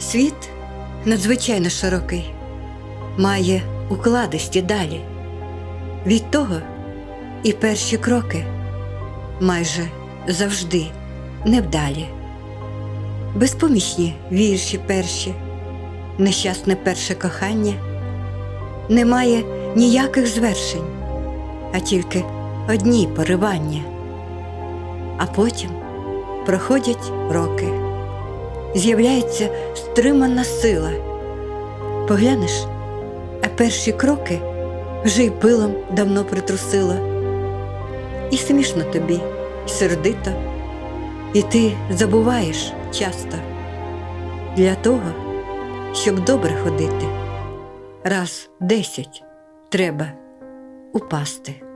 Світ надзвичайно широкий, має укладисті далі. Від того і перші кроки майже завжди невдалі. Безпомічні вірші перші, нещасне перше кохання, немає ніяких звершень, а тільки одні поривання. А потім проходять роки з'являється стримана сила. Поглянеш, а перші кроки вже й пилом давно притрусила. І смішно тобі, і сердито, і ти забуваєш часто. Для того, щоб добре ходити, раз десять треба упасти.